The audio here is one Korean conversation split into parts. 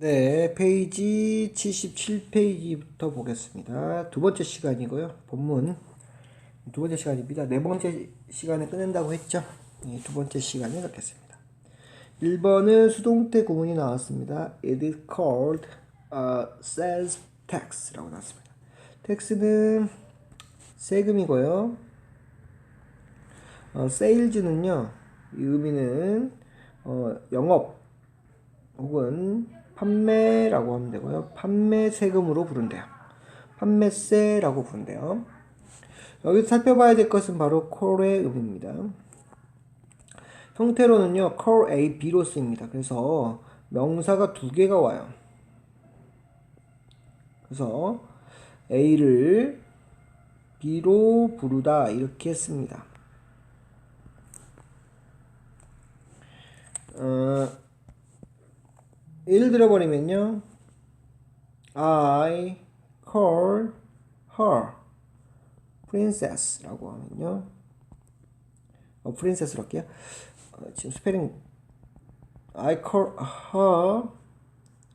네, 페이지 77페이지부터 보겠습니다. 두 번째 시간이고요. 본문 두 번째 시간입니다. 네 번째 시간에 끝낸다고 했죠. 네, 두 번째 시간에 갖겠습니다. 1번은 수동태 구문이 나왔습니다. It is called a sales tax라고 나왔습니다. tax는 세금이고요. 어, sales는요, 이 의미는 어, 영업 혹은 판매라고 하면 되고요. 판매 세금으로 부른대요. 판매세라고 부른대요. 여기서 살펴봐야 될 것은 바로 콜의 의미입니다. 형태로는요, call A, B로 쓰입니다. 그래서 명사가 두 개가 와요. 그래서 A를 B로 부르다 이렇게 씁니다. 어, 예를 들어버리면요. I call her princess라고 하면요. 어, princess로 할게요. 어, 지금 스페링 I call her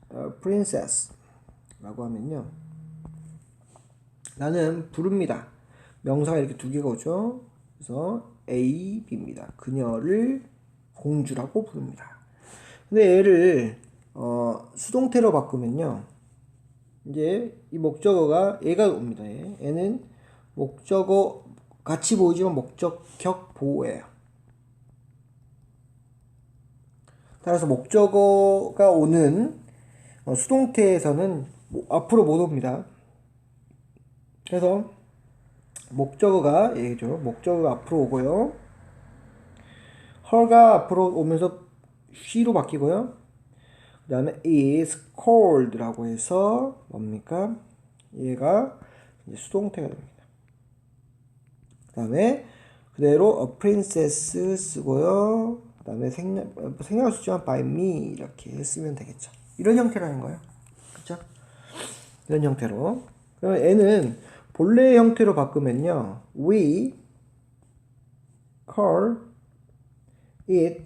어, princess라고 하면요. 나는 부릅니다. 명사가 이렇게 두 개가 오죠. 그래서 A, B입니다. 그녀를 공주라고 부릅니다. 근데 얘를 어, 수동태로 바꾸면요. 이제 이 목적어가 얘가 옵니다. 얘. 얘는 목적어 같이 보이지만 목적격 보호예요. 따라서 목적어가 오는 어, 수동태에서는 뭐 앞으로 못 옵니다. 그래서 목적어가 얘죠. 목적어가 앞으로 오고요. her가 앞으로 오면서 she로 바뀌고요. 그 다음에 is cold라고 해서 뭡니까? 얘가 이제 수동태가 됩니다. 그 다음에 그대로 a princess 쓰고요. 그 다음에 생략, 생략을 쓰지만 by me 이렇게 쓰면 되겠죠. 이런 형태라는 거예요. 그쵸? 이런 형태로. 그러면 얘는 본래의 형태로 바꾸면요. we call it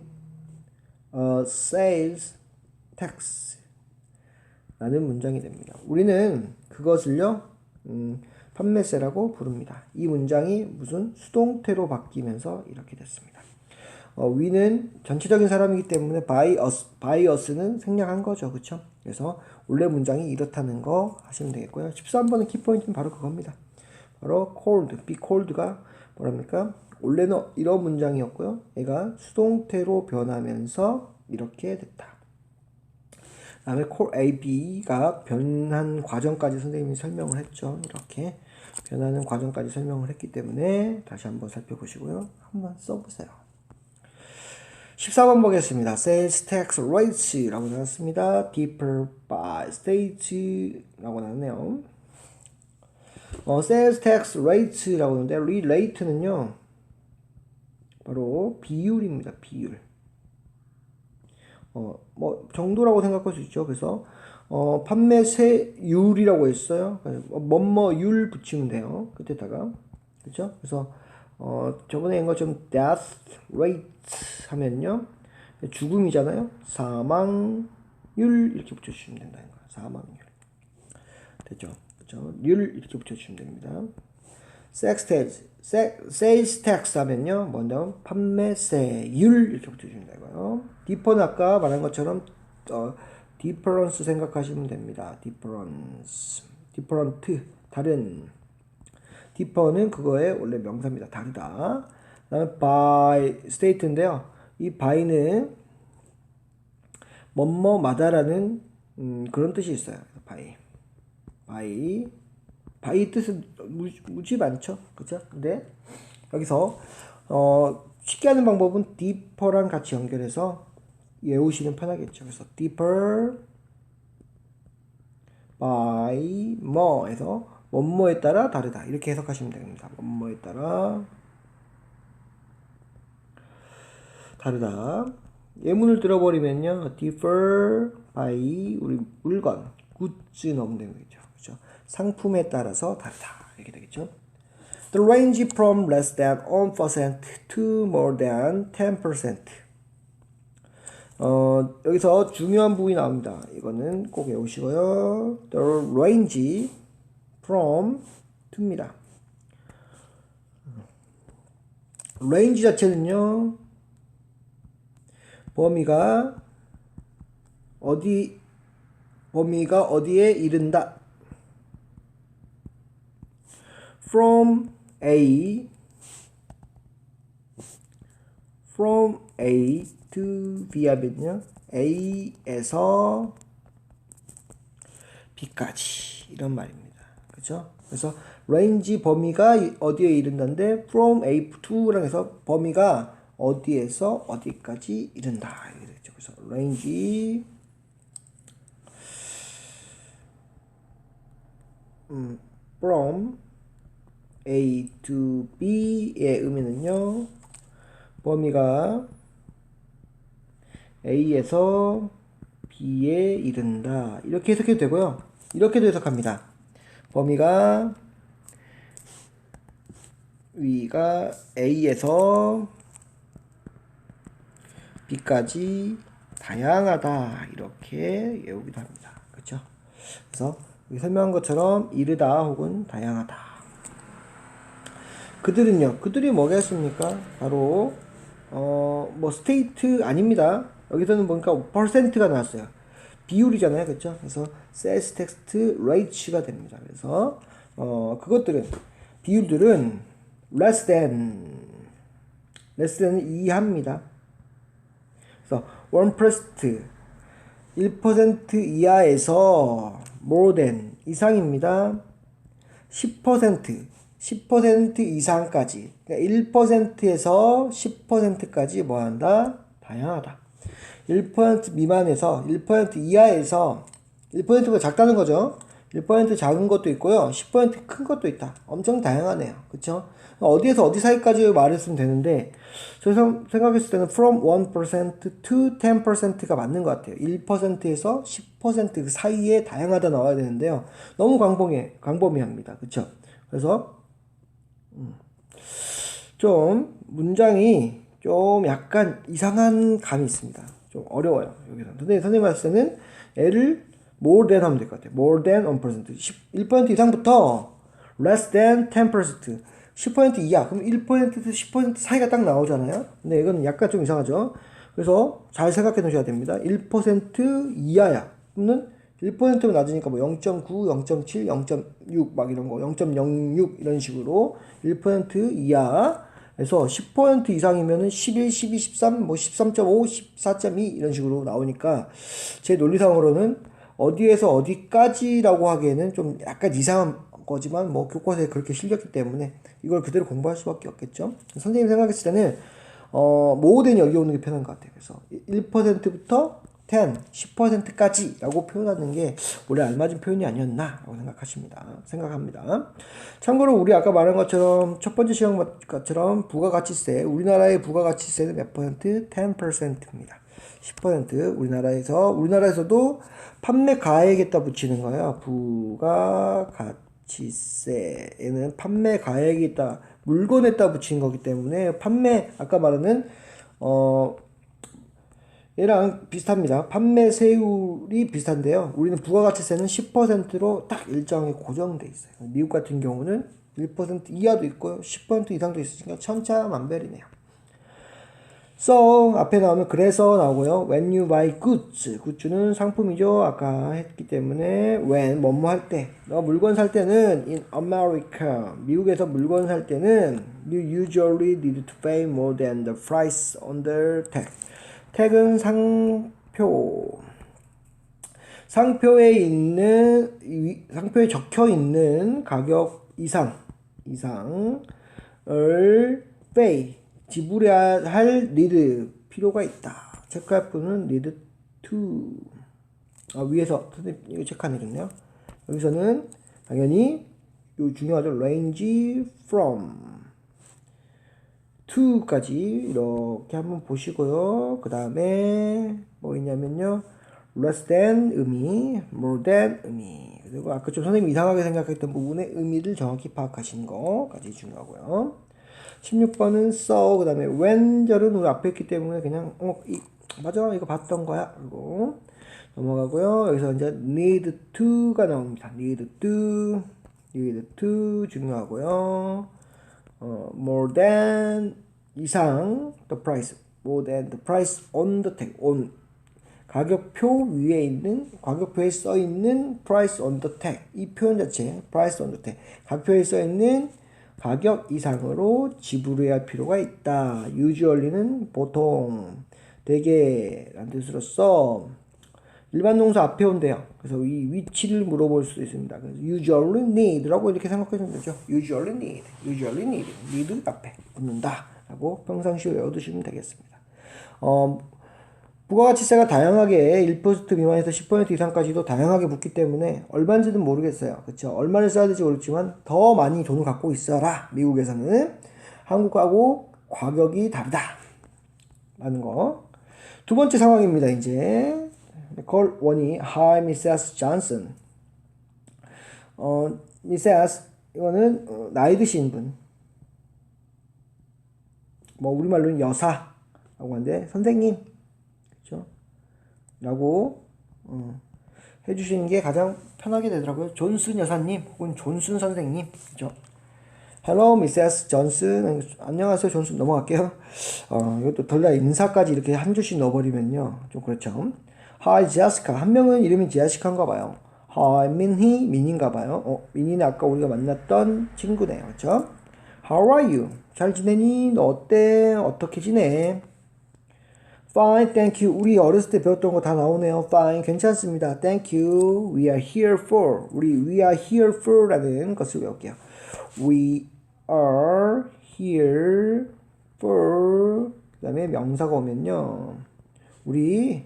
a sales tax 라는 문장이 됩니다. 우리는 그것을요, 음, 판매세라고 부릅니다. 이 문장이 무슨 수동태로 바뀌면서 이렇게 됐습니다. 어, 위는 전체적인 사람이기 때문에 by us는 생략한 거죠. 그쵸? 그래서 원래 문장이 이렇다는 거 하시면 되겠고요. 13번의 키포인트는 바로 그겁니다. 바로 cold, be cold가 뭐랍니까? 원래는 이런 문장이었고요. 얘가 수동태로 변하면서 이렇게 됐다. 다음에 core AB가 변한 과정까지 선생님이 설명을 했죠. 이렇게 변하는 과정까지 설명을 했기 때문에 다시 한번 살펴보시고요. 한번 써보세요. 14번 보겠습니다. Sales tax rates라고 나왔습니다. Differ by state라고 나왔네요. 어, sales tax rates라고 하는데 relate는요. 바로 비율입니다. 비율. 어, 뭐 정도라고 생각할 수 있죠. 그래서 어, 판매세율이라고 했어요. 뭐뭐율 붙이면 돼요. 끝에다가 그렇죠? 그래서 어, 저번에 한 것처럼 death rate 하면요. 죽음이잖아요. 사망율 이렇게 붙여주시면 된다는 거예요. 사망률. 됐죠? 그렇죠? 율 이렇게 붙여주시면 됩니다. Sales tax 하면요. 먼저 판매세율 이렇게 붙여주면 되고요. differ는 아까 말한 것처럼 어, difference 생각하시면 됩니다. difference, different, 다른. differ는 그거의 원래 명사입니다. 다르다. 다음에 by state인데요. 이 by는 뭐뭐마다라는 음, 그런 뜻이 있어요. by, by, by 뜻은 무지, 무지 많죠, 그죠? 근데 여기서 어, 쉽게 하는 방법은 deeper랑 같이 연결해서 외우시면 편하겠죠. 그래서 deeper by more에서 뭐뭐에 따라 다르다 이렇게 해석하시면 됩니다. 뭐뭐에 따라 다르다. 예문을 들어버리면요. differ by 우리 물건, 굿즈 넣으면 되는 거죠. 상품에 따라서 다르다. 이렇게 되겠죠. The range from less than 1% to more than 10%. 어, 여기서 중요한 부분이 나옵니다. 이거는 꼭 외우시고요. The range from to입니다. range 자체는요. 범위가 어디 범위가 어디에 이른다. From A from A to B 하면요. A에서 B까지 이런 말입니다. 그죠? 그래서 range 범위가 어디에 이른다인데 from A to랑 해서 범위가 어디에서 어디까지 이른다. 되죠. 그래서 range 음, from A to B의 의미는요. 범위가 A에서 B에 이른다. 이렇게 해석해도 되고요. 이렇게도 해석합니다. 범위가 위가 A에서 B까지 다양하다. 이렇게 외우기도 합니다. 그렇죠? 그래서 설명한 것처럼 이르다 혹은 다양하다. 그들은요. 그들이 뭐겠습니까? 바로 어 뭐 스테이트 아닙니다. 여기서는 보니까 퍼센트가 나왔어요. 비율이잖아요. 그렇죠? 그래서 sales text rate가 됩니다. 그래서 어 그것들은 비율들은 less than less than 이하입니다. 그래서 1% 1% 이하에서 more than 이상입니다. 10% 10% 이상까지 그러니까 1%에서 10%까지 뭐 한다? 다양하다. 1% 미만에서 1% 이하에서 1%가 작다는 거죠. 1% 작은 것도 있고요. 10%큰 것도 있다. 엄청 다양하네요. 그쵸? 어디에서 어디 사이까지 말했으면 되는데, 저 생각했을 때는 from 1% to 10%가 맞는 것 같아요. 1%에서 10% 사이에 다양하다 나와야 되는데요. 너무 광범위, 광범위합니다. 그쵸? 그래서, 음, 좀, 문장이 좀 약간 이상한 감이 있습니다. 좀 어려워요. 여기서. 근데 선생님 봤을 때는 애를 more than 하면 될 것 같아요. more than 1%. 1% 이상부터 less than 10%. 10% 이하. 그럼 1%에서 10% 사이가 딱 나오잖아요. 근데 이건 약간 좀 이상하죠. 그래서 잘 생각해 놓으셔야 됩니다. 1% 이하야. 그러면 1%면 낮으니까 뭐 0.9, 0.7, 0.6 막 이런 거, 0.06 이런 식으로 1% 이하에서 10% 이상이면은 11, 12, 13, 뭐 13.5, 14.2 이런 식으로 나오니까 제 논리상으로는 어디에서 어디까지라고 하기에는 좀 약간 이상한 거지만 뭐 교과서에 그렇게 실렸기 때문에 이걸 그대로 공부할 수밖에 없겠죠. 선생님 생각했을 때는 어, 모든 여기 오는 게 편한 것 같아요. 그래서 1%부터 10, 10%까지 라고 표현하는 게 원래 알맞은 표현이 아니었나 라고 생각하십니다. 생각합니다. 참고로 우리 아까 말한 것처럼 첫 번째 시험처럼 부가가치세 우리나라의 부가가치세는 몇 퍼센트? 10%입니다. 10% 우리나라에서 우리나라에서도 판매 가액에다 붙이는 거예요. 부가가치세에는 판매 가액에다 물건에다 붙인 거기 때문에 판매 아까 말하는 어 얘랑 비슷합니다. 판매 세율이 비슷한데요. 우리는 부가가치세는 10%로 딱 일정에 고정돼 있어요. 미국 같은 경우는 1% 이하도 있고요. 10% 이상도 있으니까 천차만별이네요. so 앞에 나오면 그래서 나오고요. when you buy goods 굿즈는 상품이죠. 아까 했기 때문에 when 뭐뭐 할 때. 너 물건 살 때는 in America 미국에서 물건 살 때는 you usually need to pay more than the price under tag. 택은 상표. 상표에 있는 상표에 적혀 있는 가격 이상 이상을 pay 지불해야 할 need 필요가 있다. 체크할 분은 need to 아, 위에서 이거 체크 안 해줬네요. 여기서는 당연히 요 중요하죠. range to까지 이렇게 한번 보시고요. 그 다음에 뭐 있냐면요. less than 의미, more than 의미. 그리고 아까 좀 선생님이 이상하게 생각했던 부분의 의미를 정확히 파악하시는 거까지 중요하고요. 16번은 so, 그 다음에 when 절은 우리 앞에 있기 때문에 그냥 어, 이, 맞아 이거 봤던 거야 그리고 넘어가고요 여기서 이제 need to가 나옵니다 need to need to 중요하고요 어, more than 이상 the price more than the price on the tag on 가격표 위에 있는 가격표에 써 있는 price on the tag 이 표현 자체 price on the tag 가격표에 써 있는 가격 이상으로 지불해야 할 필요가 있다. usually는 보통 대개라는 뜻으로써 일반 동사 앞에 온대요. 그래서 이 위치를 물어볼 수 있습니다. 그래서 usually need라고 이렇게 생각하시면 되죠. usually need, usually need, need 앞에 붙는다라고 평상시 외워두시면 되겠습니다. 어, 부가가치세가 다양하게 1% 미만에서 10% 이상까지도 다양하게 붙기 때문에 얼마인지는 모르겠어요. 그렇죠? 얼마를 써야 될지 모르지만 더 많이 돈을 갖고 있어라. 미국에서는 한국하고 가격이 다르다. 라는 거. 두 번째 상황입니다. 이제 걸 원이 Hi Mrs. Johnson. 어, Mrs. 이거는 어, 나이 드신 분. 뭐 우리말로는 여사라고 하는데 선생님 그렇죠? 라고 어, 해 주시는 게 가장 편하게 되더라고요. 존슨 여사님 혹은 존슨 선생님 그죠? Hello, Mrs. 존슨. 안녕하세요, 존슨. 넘어갈게요. 어, 이것도 덜라 인사까지 이렇게 한 줄씩 넣어버리면요. 좀 그렇죠. Hi, Jessica. 한 명은 이름이 제시카인가 봐요. Hi, 민희. 민인가 봐요. 어, 민희는 아까 우리가 만났던 친구네요. 그렇죠? How are you? 잘 지내니? 너 어때? 어떻게 지내? Fine, thank you. 우리 어렸을 때 배웠던 거 다 나오네요. Fine, 괜찮습니다. Thank you. We are here for. 우리 we are here for라는 것을 외울게요. We are here for. 그 다음에 명사가 오면요. 우리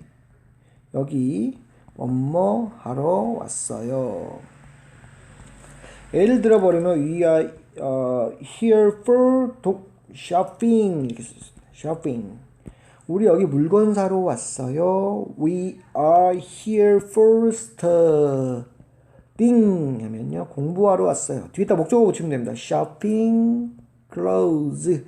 여기 뭐뭐 하러 왔어요. 예를 들어 버리면 we are uh, here for shopping 이렇게 shopping. 우리 여기 물건 사러 왔어요. We are here for studying 하면요. 공부하러 왔어요. 뒤에다 목적어 붙이면 됩니다. shopping clothes.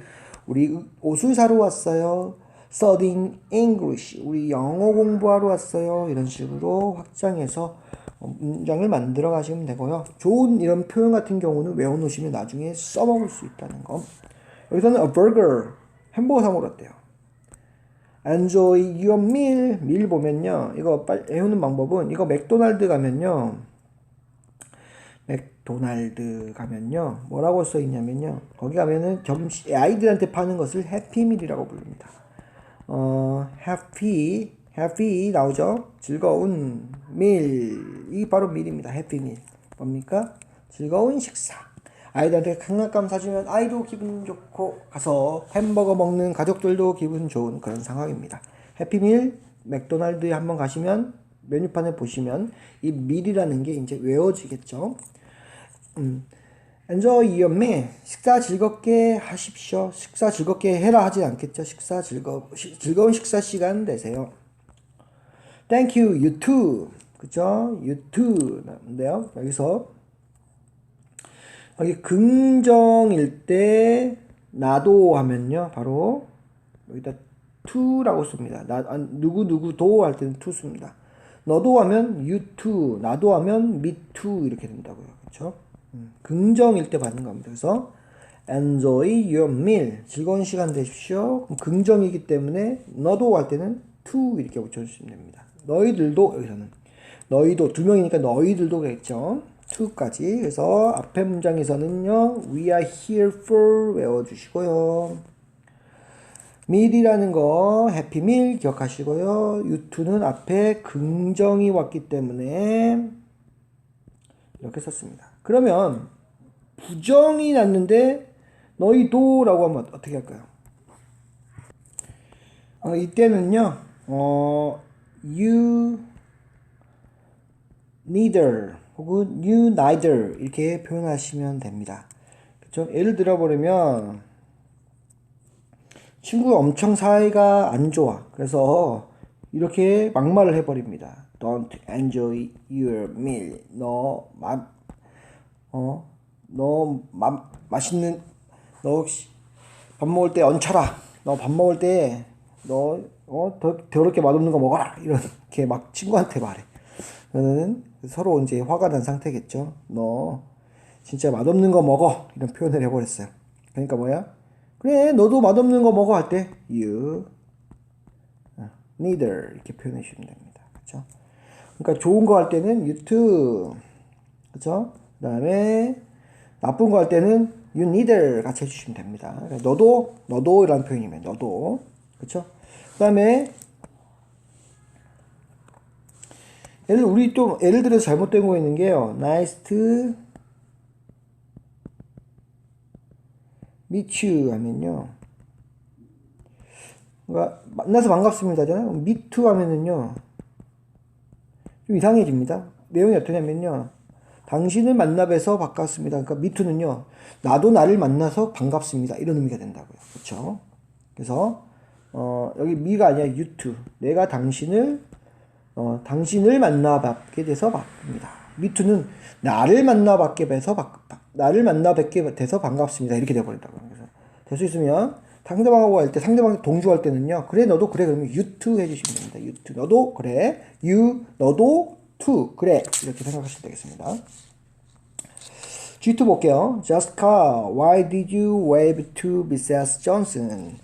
우리 옷을 사러 왔어요. Studying English. 우리 영어 공부하러 왔어요. 이런 식으로 확장해서 어, 문장을 만들어 가시면 되고요. 좋은 이런 표현 같은 경우는 외워놓으시면 나중에 써먹을 수 있다는 거. 여기서는 a burger, 햄버거 사 먹었대요. enjoy your meal, meal 보면요. 이거 빨리 외우는 방법은 이거 맥도날드 가면요. 맥도날드 가면요. 뭐라고 써 있냐면요. 거기 가면은 점심 아이들한테 파는 것을 해피밀이라고 부릅니다. 어, happy, happy 나오죠? 즐거운 밀. 이 바로 밀입니다. 해피밀. 뭡니까? 즐거운 식사. 아이들한테 장난감 사주면 아이도 기분 좋고 가서 햄버거 먹는 가족들도 기분 좋은 그런 상황입니다. 해피밀 맥도날드에 한번 가시면 메뉴판에 보시면 이 밀이라는 게 이제 외워지겠죠. 음. Enjoy your meal. 식사 즐겁게 하십시오. 식사 즐겁게 해라 하지 않겠죠. 식사 즐거 시, 즐거운 식사 시간 되세요. Thank you, you too. 그죠? You too. 인데요. 여기서 여기 긍정일 때 나도 하면요. 바로 여기다 to라고 씁니다. 나 아, 누구 누구도 할 때는 to 씁니다. 너도 하면 you too, 나도 하면 me too 이렇게 된다고요. 그렇죠? 음, 긍정일 때 받는 겁니다. 그래서 enjoy your meal. 즐거운 시간 되십시오. 긍정이기 때문에 너도 할 때는 to 이렇게 붙여주시면 됩니다. 너희들도 여기서는 너희도 두 명이니까 너희들도겠죠. to까지. 그래서 앞에 문장에서는요. We are here for 외워주시고요. meal이라는 거 해피 밀 기억하시고요. 유투는 앞에 긍정이 왔기 때문에 이렇게 썼습니다. 그러면 부정이 났는데 너희도라고 하면 어떻게 할까요? 어, 이때는요. 어, you neither 혹은 you neither 이렇게 표현하시면 됩니다. 그렇죠? 예를 들어 버리면 친구가 엄청 사이가 안 좋아. 그래서 이렇게 막말을 해버립니다. Don't enjoy your meal. 너 마, 어, 너 마, 맛있는 너밥 먹을 때 얹혀라. 너 밥 먹을 때 너 어, 더, 더럽게 맛없는 거 먹어라! 이렇게 막 친구한테 말해. 그러면 서로 이제 화가 난 상태겠죠. 너 진짜 맛없는 거 먹어! 이런 표현을 해버렸어요. 그러니까 뭐야? 그래, 너도 맛없는 거 먹어 할 때, you, 어, neither 이렇게 표현해 주시면 됩니다. 그렇죠? 그러니까 좋은 거 할 때는 you too, 그렇죠? 그 다음에 나쁜 거 할 때는 you neither 같이 해주시면 됩니다. 그러니까 너도 너도라는 표현이면 너도, 그렇죠? 그다음에 예를 우리 좀 예를 들어서 잘못된 거 있는 게요. nice to meet you 하면요. 그러니까 만나서 반갑습니다잖아요. meet to 하면은요. 좀 이상해집니다. 내용이 어떠냐면요. 당신을 만나 뵈서 반갑습니다. 그러니까 to는요. 나도 나를 만나서 반갑습니다. 이런 의미가 된다고요. 그렇죠? 그래서 어, 여기 me가 아니라 to. 내가 당신을 어, 당신을 만나 뵙게 돼서 바쁩니다. 미투는 나를 만나 뵙게 돼서 바, 나를 만나 뵙게 돼서 반갑습니다. 이렇게 돼 버린다고. 그래서 될 수 있으면 상대방하고 할 때 상대방 동조할 때는요. 그래 너도 그래 그러면 you too 해주시면 됩니다. too 너도 그래 you 너도 too 그래 이렇게 생각하시면 되겠습니다. G2 볼게요. Jessica, why did you wave to Mrs. Johnson?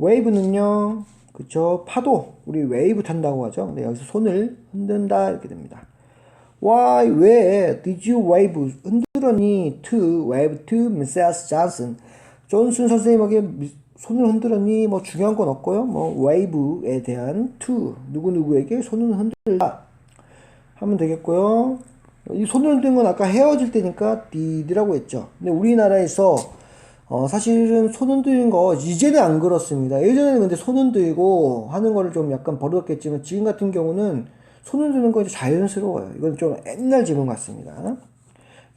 wave는요, 그쵸? 파도. 우리 웨이브 탄다고 하죠. 근데 여기서 손을 흔든다. 이렇게 됩니다. Why, 왜, did you wave, 흔들었니, to, wave to Mrs. Johnson. 존슨 선생님에게 미- 손을 흔들었니, 뭐 중요한 건 없고요. 뭐, wave에 대한 to, 누구 누구에게 손을 흔들다. 하면 되겠고요. 이 손을 흔든 건 아까 헤어질 때니까 did라고 했죠. 근데 우리나라에서 어, 사실은 손 흔드는 거 이제는 안 그렇습니다. 예전에는 근데 손 흔들고 하는 거를 좀 약간 버릇했겠지만 지금 같은 경우는 손 흔드는 거 자연스러워요. 이건 좀 옛날 질문 같습니다.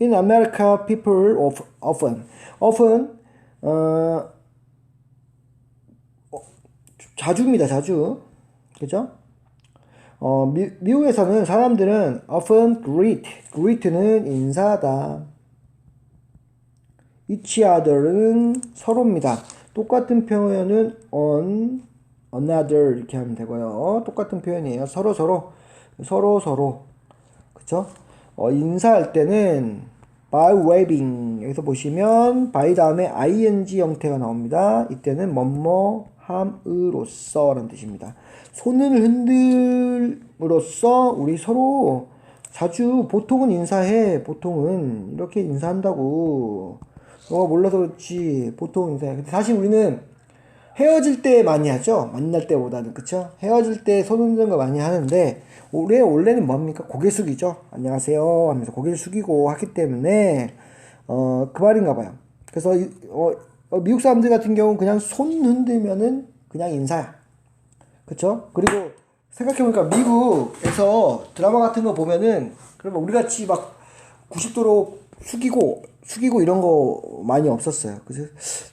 In America, people of, often, often, 어, 어, 자주입니다. 자주. 그죠? 어, 미, 미국에서는 사람들은 often greet, greet는 인사다. each other는 서로입니다. 똑같은 표현은 on, another 이렇게 하면 되고요. 똑같은 표현이에요. 서로 서로 서로 서로 그쵸? 어, 인사할 때는 by waving 여기서 보시면 by 다음에 ing 형태가 나옵니다. 이때는 뭐뭐 함으로써라는 뜻입니다. 손을 흔들므로써 우리 서로 자주 보통은 인사해. 보통은 이렇게 인사한다고. 너가 몰라서 그렇지. 보통 인사해. 근데 사실 우리는 헤어질 때 많이 하죠. 만날 때보다는. 그쵸? 헤어질 때 손 흔드는 거 많이 하는데 올해 원래는 뭡니까? 고개 숙이죠. 안녕하세요 하면서 고개를 숙이고 하기 때문에 어 그 말인가 봐요. 그래서 어, 미국 사람들 같은 경우는 그냥 손 흔들면은 그냥 인사야 그쵸? 그리고 생각해보니까 미국에서 드라마 같은 거 보면은 그러면 우리 같이 막 90도로 숙이고 숙이고 이런 거 많이 없었어요. 그래서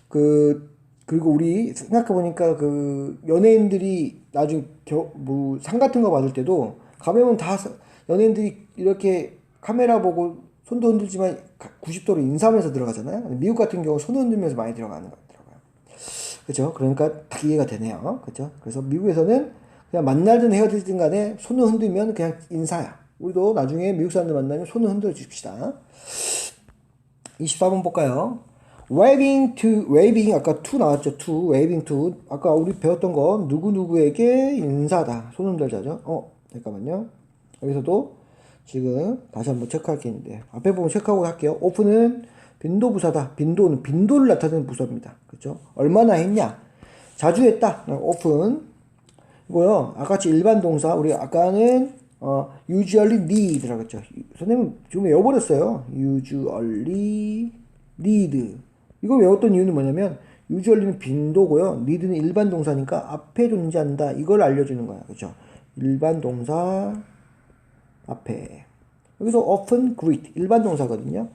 그 그리고 우리 생각해보니까 그 연예인들이 나중에 겨, 뭐상 같은 거 받을 때도 가면은 다 사- 연예인들이 이렇게 카메라 보고 손도 흔들지만 90도로 인사하면서 들어가잖아요. 미국 같은 경우 손 흔들면서 많이 들어가는 것 같더라고요. 그죠? 그러니까 딱 이해가 되네요. 그죠? 그래서 미국에서는 그냥 만날든 헤어지든 간에 손을 흔들면 그냥 인사야. 우리도 나중에 미국 사람들 만나면 손을 흔들어 줍시다. 24번 볼까요? waving to, waving, 아까 to 나왔죠, to, waving to. 아까 우리 배웠던 거, 누구누구에게 인사다. 손 흔들자죠. 어, 잠깐만요. 여기서도 지금 다시 한번 체크할 게 있는데, 앞에 보면 체크하고 할게요. open은 빈도 부사다. 빈도는 빈도를 나타내는 부사입니다. 그죠? 얼마나 했냐? 자주 했다. open. 이거요. 아까같이 일반 동사, 우리 아까는 어, usually need라고 했죠. 선생님 지금 외워버렸어요. usually need. 이거 외웠던 이유는 뭐냐면 usually는 빈도고요. need는 일반 동사니까 앞에 존재한다. 이걸 알려주는 거야. 그죠? 일반 동사 앞에. 여기서 often greet 일반 동사거든요.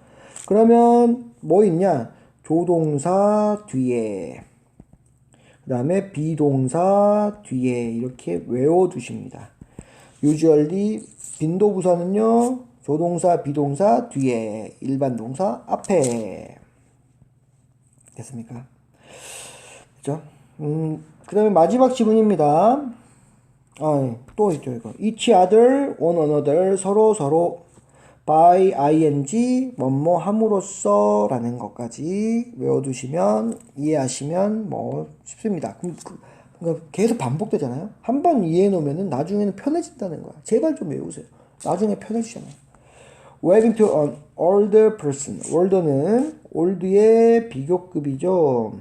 그러면 뭐 있냐? 조동사 뒤에 그 다음에 비동사 뒤에 이렇게 외워두십니다. usually 빈도 부사는요 조동사 비동사 뒤에 일반 동사 앞에 됐습니까? 그죠? 음, 그 다음에 마지막 지문입니다. 아, 예. 또 있죠, 이거. each other, one another, 서로 서로 by ing, 뭐뭐 함으로써 라는 것까지 외워두시면, 이해하시면 뭐 쉽습니다. 그럼 그- 그러니까 계속 반복되잖아요? 한 번 이해해 놓으면 나중에는 편해진다는 거야. 제발 좀 외우세요. 나중에 편해지잖아요. waving to an older person. older는 old의 비교급이죠.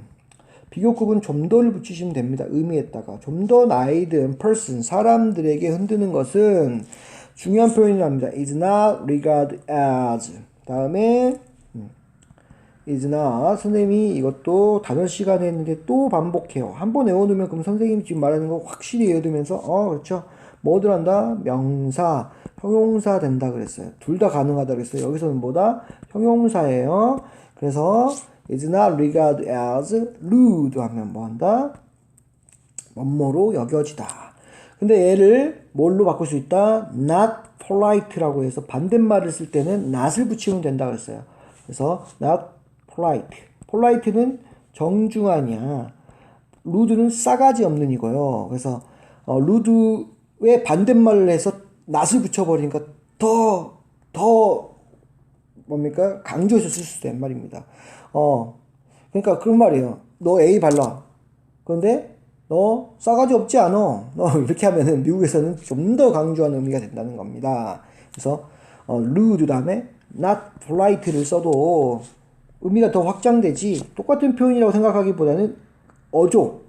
비교급은 좀 더를 붙이시면 됩니다. 의미에다가 좀 더 나이 든 person 사람들에게 흔드는 것은 중요한 표현이랍니다. is not regarded as 다음에 음, is not 선생님이 이것도 단어 시간에 했는데 또 반복해요. 한 번 외워두면 그럼 선생님이 지금 말하는 거 확실히 외워두면서 어 그렇죠. 뭐들 한다? 명사, 형용사 된다 그랬어요. 둘 다 가능하다 그랬어요. 여기서는 뭐다? 형용사예요. 그래서 is not regarded as rude 하면 뭐 한다? 뭐뭐로 여겨지다. 근데 얘를 뭘로 바꿀 수 있다? not polite라고 해서 반대말을 쓸 때는 not을 붙이면 된다 그랬어요. 그래서 not polite. polite는 정중하냐. rude는 싸가지 없는 이고요. 그래서 어, rude의 반대말을 해서 not을 붙여버리니까 더, 더 뭡니까? 강조해서 쓸 수 있단 말입니다. 어, 그러니까 그런 말이에요. 너 A 발라. 그런데 너 싸가지 없지 않어. 너 이렇게 하면은 미국에서는 좀 더 강조하는 의미가 된다는 겁니다. 그래서 어, rude 다음에 not polite를 써도 의미가 더 확장되지 똑같은 표현이라고 생각하기보다는 어조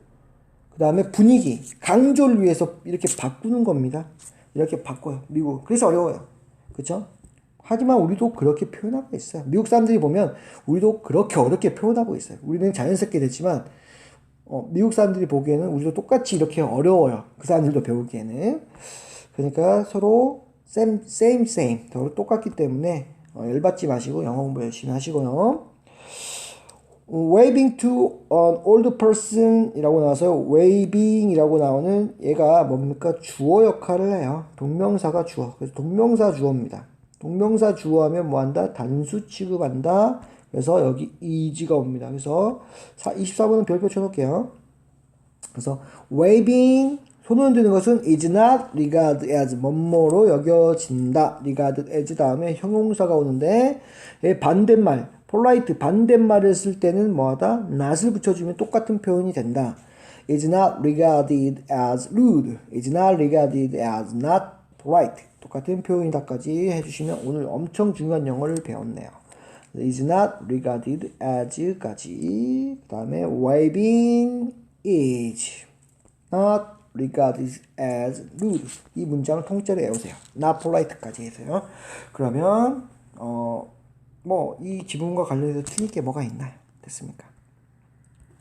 그 다음에 분위기 강조를 위해서 이렇게 바꾸는 겁니다. 이렇게 바꿔요. 미국 그래서 어려워요. 그렇죠? 하지만 우리도 그렇게 표현하고 있어요. 미국 사람들이 보면 우리도 그렇게 어렵게 표현하고 있어요. 우리는 자연스럽게 됐지만 어, 미국 사람들이 보기에는 우리도 똑같이 이렇게 어려워요. 그 사람들도 배우기에는. 그러니까 서로 same, same, same. 서로 똑같기 때문에 어, 열받지 마시고 영어 공부 열심히 하시고요. waving to an old person 이라고 나와서 waving 이라고 나오는 얘가 뭡니까? 주어 역할을 해요. 동명사가 주어. 그래서 동명사 주어입니다. 동명사 주어 하면 뭐 한다? 단수 취급한다. 그래서 여기 is가 옵니다. 그래서 24번은 별표 쳐놓을게요. 그래서 waving 손을 흔드는 것은 is not regarded as 뭐뭐로 여겨진다. regarded as 다음에 형용사가 오는데 얘 반대말 polite 반대말을 쓸 때는 뭐하다? not을 붙여주면 똑같은 표현이 된다. is not regarded as rude. is not regarded as not polite. 똑같은 표현이다까지 해주시면 오늘 엄청 중요한 영어를 배웠네요. is not regarded as까지. 그 다음에 waving is not regarded as rude 이 문장을 통째로 외우세요. not polite까지 해서요. 그러면 어 뭐 이 지문과 관련해서 틀릴 게 뭐가 있나요? 됐습니까